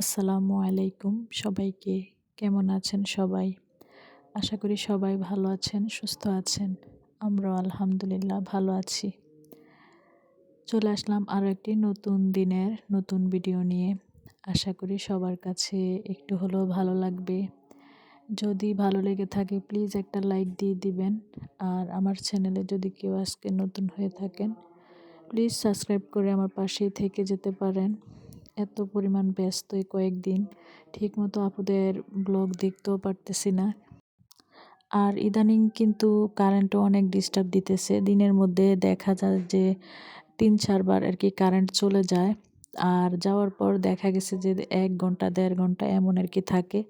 আসসালামু আলাইকুম সবাইকে। কেমন আছেন সবাই? আশা করি সবাই ভালো আছেন, সুস্থ আছেন। আমরাও আলহামদুলিল্লাহ ভালো আছি। চলে আসলাম আরও একটি নতুন দিনের নতুন ভিডিও নিয়ে। আশা করি সবার কাছে একটু হলেও ভালো লাগবে। যদি ভালো লেগে থাকে, প্লিজ একটা লাইক দিয়ে দিবেন। আর আমার চ্যানেলে যদি কেউ আজকে নতুন হয়ে থাকেন, প্লিজ সাবস্ক্রাইব করে আমার পাশেই থেকে যেতে পারেন। এত পরিমাণ ব্যস্ত এই কয়েকদিন, ঠিকমতো আপুদের ব্লগ দেখতেও পারতেছি না। আর ইদানিং কিন্তু কারেন্টও অনেক ডিস্টার্ব দিতেছে। দিনের মধ্যে দেখা যায় যে তিন চারবার আর কি কারেন্ট চলে যায়। আর যাওয়ার পর দেখা গেছে যে এক ঘণ্টা, দেড় ঘণ্টা এমন আর কি থাকে।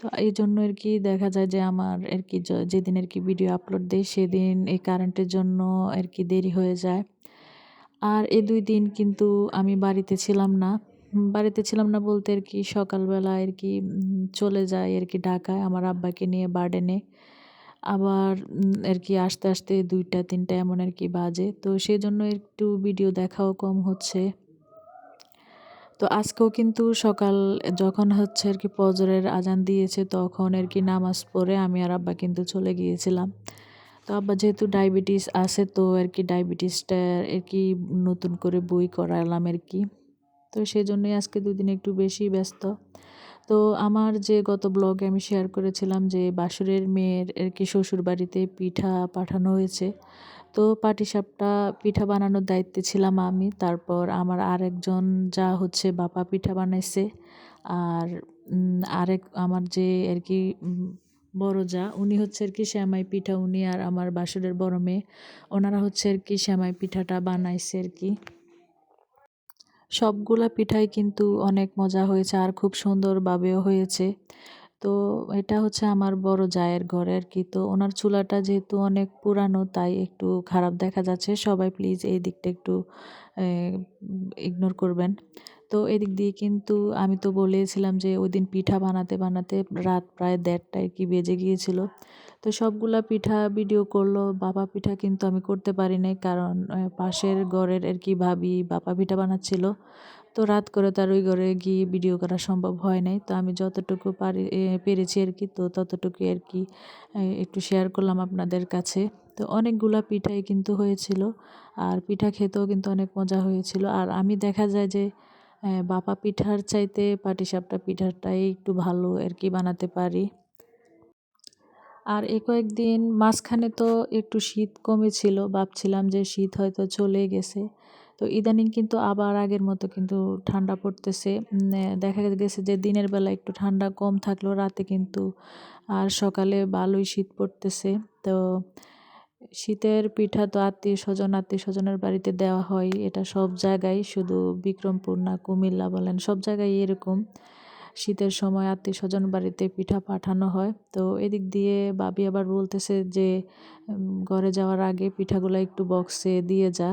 তো এই জন্য আর কি দেখা যায় যে আমার আর কি যেদিন আর কি ভিডিও আপলোড দেয় সেদিন এই কারেন্টের জন্য আর কি দেরি হয়ে যায়। আর এই দুই দিন কিন্তু আমি বাড়িতে ছিলাম না। বাড়িতে ছিলাম না বলতে আর কি সকালবেলা আর কি চলে যাই আর কি ঢাকায় আমার আব্বাকে নিয়ে বার্ডেনে। আবার আর কি আস্তে আস্তে দুইটা, তিনটা এমন আর কি বাজে। তো সেই জন্য একটু ভিডিও দেখাও কম হচ্ছে। তো আজকেও কিন্তু সকাল যখন হচ্ছে আর কি পজরের আজান দিয়েছে তখন আর কি নামাজ পড়ে আমি আর আব্বা কিন্তু চলে গিয়েছিলাম। তো আব্বা যেহেতু ডায়াবেটিস আছে তো আর কি ডায়াবেটিসটা আর কি নতুন করে বই করালাম আর কি। তো সেই জন্যই আজকে দুদিন একটু বেশি ব্যস্ত। তো আমার যে গত ব্লগে আমি শেয়ার করেছিলাম যে বাসুরের মেয়ের আর কি শ্বশুর বাড়িতে পিঠা পাঠানো হয়েছে। তো পাটিসাপটা পিঠা বানানোর দায়িত্বে ছিলাম আমি। তারপর আমার আরেকজন যা হচ্ছে বাপা পিঠা বানাইছে। আর আরেক, আমার যে আর কি বড় যা, উনি হচ্ছে আর কি শ্যামাই পিঠা উনি আর আমার বাসুরের বড় মেয়ে। ওনারা হচ্ছে আর কি শ্যামাই পিঠাটা বানাইছে আর কি। সবগুলা পিঠাই কিন্তু অনেক মজা হয়েছে আর খুব সুন্দরভাবেও হয়েছে। তো এটা হচ্ছে আমার বড় জায়ের ঘরে আর কি। তো ওনার চুলাটা যেহেতু অনেক পুরানো, তাই একটু খারাপ দেখা যাচ্ছে। সবাই প্লিজ এই দিকটা একটু ইগনোর করবেন। তো এদিক দিয়ে কিন্তু আমি তো বলেছিলাম যে ওই দিন পিঠা বানাতে বানাতে রাত প্রায় দেড়টায় কি বেজে গিয়েছিল। তো সবগুলা পিঠা ভিডিও করল, বাবা পিঠা কিন্তু আমি করতে পারি নাই কারণ পাশের ঘরের আর কি ভাবি বাবা পিঠা বানাচ্ছিল। তো রাত করে তার ওই ঘরে গিয়ে ভিডিও করা সম্ভব হয় নাই। তো আমি যতটুকু পারি পেরেছি আর কি। তো ততটুকু আর কি একটু শেয়ার করলাম আপনাদের কাছে। তো অনেকগুলা পিঠাই কিন্তু হয়েছিল। আর পিঠা খেতেও কিন্তু অনেক মজা হয়েছিল। আর আমি দেখা যায় যে বাপা পিঠার চাইতে পাটিসাপটা পিঠাটাই একটু ভালো আর কি বানাতে পারি। আর এ কয়েকদিন মাঝখানে তো একটু শীত কমেছিল, ভাবছিলাম যে শীত হয়তো চলে গেছে। তো ইদানিং কিন্তু আবার আগের মতো কিন্তু ঠান্ডা পড়তেছে। দেখা গেছে যে দিনের বেলা একটু ঠান্ডা কম থাকলেও রাতে কিন্তু আর সকালে ভালোই শীত পড়তেছে। তো শীতের পিঠা তো আত্মীয় স্বজন আত্মীয় স্বজনের বাড়িতে দেওয়া হয়। এটা সব জায়গায়, শুধু বিক্রমপুর না, কুমিল্লা বলেন, সব জায়গায় এরকম। শীতের সময় আত্মীয় স্বজন বাড়িতে পিঠা পাঠানো হয়। তো এদিক দিয়ে বাবি আবার বলতেছে যে ঘরে যাওয়ার আগে পিঠাগুলো একটু বক্সে দিয়ে যা।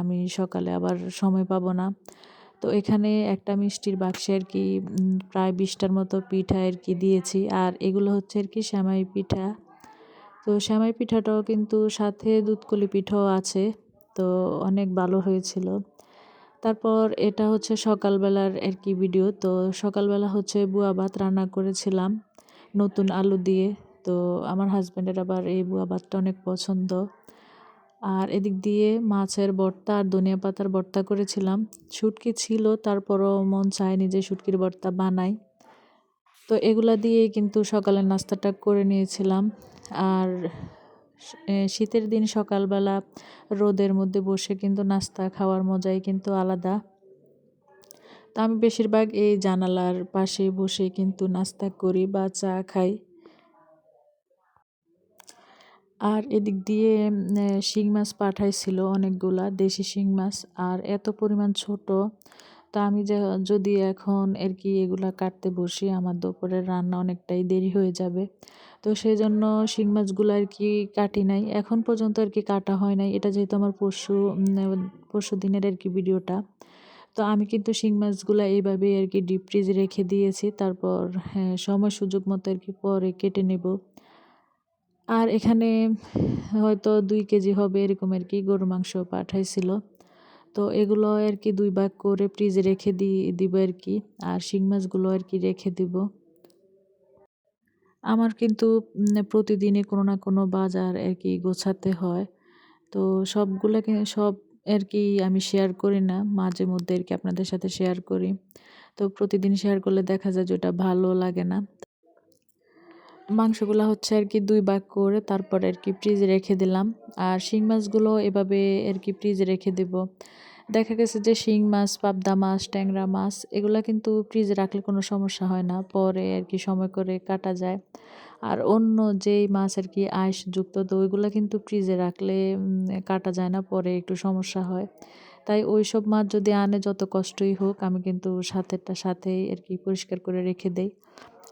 আমি সকালে আবার সময় পাবো না। তো এখানে একটা মিষ্টির বাক্সে আর কি প্রায় বিশটার মতো পিঠা আর কি দিয়েছি। আর এগুলো হচ্ছে আর কি, শ্যামাই পিঠা। তো শ্যামাই পিঠাটাও কিন্তু সাথে দুধকলি পিঠাও আছে, তো অনেক ভালো হয়েছিল। তারপর এটা হচ্ছে সকালবেলার আর কি ভিডিও তো সকালবেলা হচ্ছে বুয়া ভাত রান্না করেছিলাম নতুন আলু দিয়ে, তো আমার হাজব্যান্ডের আবার এই বুয়া ভাতটা অনেক পছন্দ। আর এদিক দিয়ে মাছের ভর্তা আর ধনিয়া পাতার ভর্তা করেছিলাম। শুটকি ছিল, তারপরও মন চায়নি যে শুটকির ভর্তা বানাই। তো এগুলা দিয়েই কিন্তু সকালের নাস্তাটা করে নিয়েছিলাম। আর শীতের দিন সকালবেলা রোদের মধ্যে বসে কিন্তু নাস্তা খাওয়ার মজাই কিন্তু আলাদা। তা আমি বেশিরভাগ এই জানালার পাশে বসে কিন্তু নাস্তা করি বা চা খাই। আর এদিক দিয়ে শিং মাছ পাঠাইছিল অনেকগুলা, দেশি শিং মাছ, আর এত পরিমাণ ছোট। তা আমি যে, যদি এখন আর কি এগুলা কাটতে বসি, আমার দুপুরের রান্না অনেকটাই দেরি হয়ে যাবে। তো সেই জন্য শিং মাছগুলো আর কি কাটি নাই। এখন পর্যন্ত আর কি কাটা হয় নাই। এটা যেহেতু আমার পরশু পরশু দিনের আর কি ভিডিওটা। তো আমি কিন্তু শিং মাছগুলো এইভাবে আর কি ডিপ ফ্রিজে রেখে দিয়েছি। তারপর হ্যাঁ সময় সুযোগ মতো আর কি পরে কেটে নেব। আর এখানে হয়তো দুই কেজি হবে এরকম আর কি গরু মাংস পাঠাইছিল। তো এগুলো আর কি দুই ভাগ করে ফ্রিজে রেখে দি, দিব আর কি। আর শিং মাছগুলো আর কি রেখে দিব। আমার কিন্তু প্রতিদিনই কোনো না কোনো বাজার আর কি গোছাতে হয়। তো সবগুলোকে, সব আর কি আমি শেয়ার করি না, মাঝে মধ্যে আর কি আপনাদের সাথে শেয়ার করি। তো প্রতিদিন শেয়ার করলে দেখা যায় যে ওটা ভালো লাগে না। মাংসগুলো হচ্ছে আর কি দুই ভাগ করে তারপর আর কি ফ্রিজে রেখে দিলাম। আর শিং মাছগুলো এভাবে আর কি ফ্রিজে রেখে দেব। দেখা গেছে যে শিং মাছ, পাবদা মাছ, ট্যাংরা মাছ, এগুলো কিন্তু ফ্রিজে রাখলে কোনো সমস্যা হয় না। পরে আর কি সময় করে কাটা যায়। আর অন্য যেই মাছ আর কি আঁশযুক্ত তো ওইগুলো কিন্তু ফ্রিজে রাখলে কাটা যায় না, পরে একটু সমস্যা হয়। তাই ওই সব মাছ যদি আনে যত কষ্টই হোক, আমি কিন্তু সাথেরটা সাথেই আর কি পরিষ্কার করে রেখে দেই।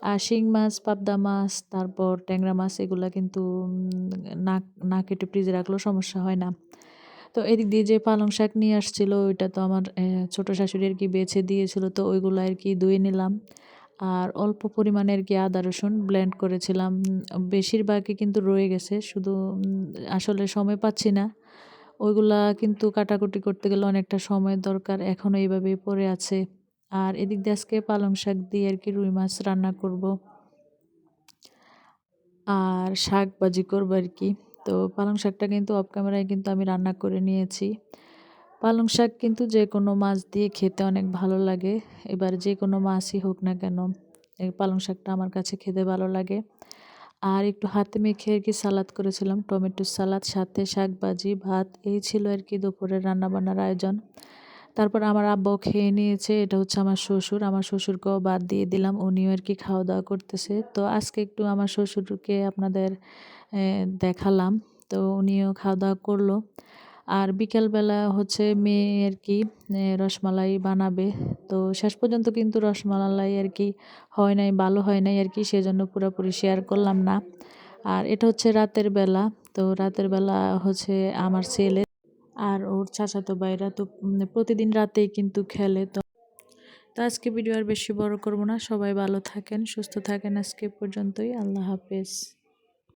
আর শিং মাছ, পাবদা মাছ, তারপর ট্যাংরা মাছ, এগুলো কিন্তু না না কেটে ফ্রিজে রাখলেও সমস্যা হয় না। তো এদিক দিয়ে যে পালং শাক নিয়ে আসছিল, ওইটা তো আমার ছোটো শাশুড়ি আর কি বেছে দিয়েছিল, তো ওইগুলো আর কি ধুয়ে নিলাম। আর অল্প পরিমাণে আর কি আদা রসুন ব্লেন্ড করেছিলাম। বেশিরভাগই কিন্তু রয়ে গেছে, শুধু আসলে সময় পাচ্ছি না। ওইগুলা কিন্তু কাটাকুটি করতে গেলে অনেকটা সময় দরকার এখনও এইভাবেই পড়ে আছে। আর এদিক দিয়ে আজকে পালং শাক দিয়ে আর কি রুই মাছ রান্না করব। আর শাক ভাজি করব আর কি। তো পালং শাকটা কিন্তু অফ ক্যামেরায় কিন্তু আমি রান্না করে নিয়েছি। পালং শাক কিন্তু যে কোনো মাছ দিয়ে খেতে অনেক ভালো লাগে। এবার যে কোনো মাছই হোক না কেন এই পালং শাকটা আমার কাছে খেতে ভালো লাগে। আর একটু হাতে মেখে আর কি সালাদ করেছিলাম, টমেটো সালাদ, সাথে শাক ভাজি ভাত, এই ছিল আর কি দুপুরের রান্নাবান্নার আয়োজন। তারপর আমার আব্বাও খেয়ে নিয়েছে, এটা হচ্ছে আমার শ্বশুর। আমার শ্বশুরকেও বাদ দিয়ে দিলাম, উনিও আর কি খাওয়া দাওয়া করতেছে। তো আজকে একটু আমার শ্বশুরকে আপনাদের দেখালাম। তো উনিও খাওয়া দাওয়া করল। আর বিকেলবেলা হচ্ছে মেয়ে আর কি রসমালাই বানাবে। তো শেষ পর্যন্ত কিন্তু রসমালাই আর কি হয় নাই, ভালো হয় নাই আর কি, সেজন্য পুরোপুরি শেয়ার করলাম না। আর এটা হচ্ছে রাতের বেলা। তো রাতের বেলা হচ্ছে আমার ছেলে আর ওর চাচাতো বাইরা, তো প্রতিদিন রাতেই কিন্তু খেলে তো। তো আজকে ভিডিও আর বেশি বড় করব না। সবাই ভালো থাকেন, সুস্থ থাকেন। আজকে পর্যন্তই। আল্লাহ হাফেজ।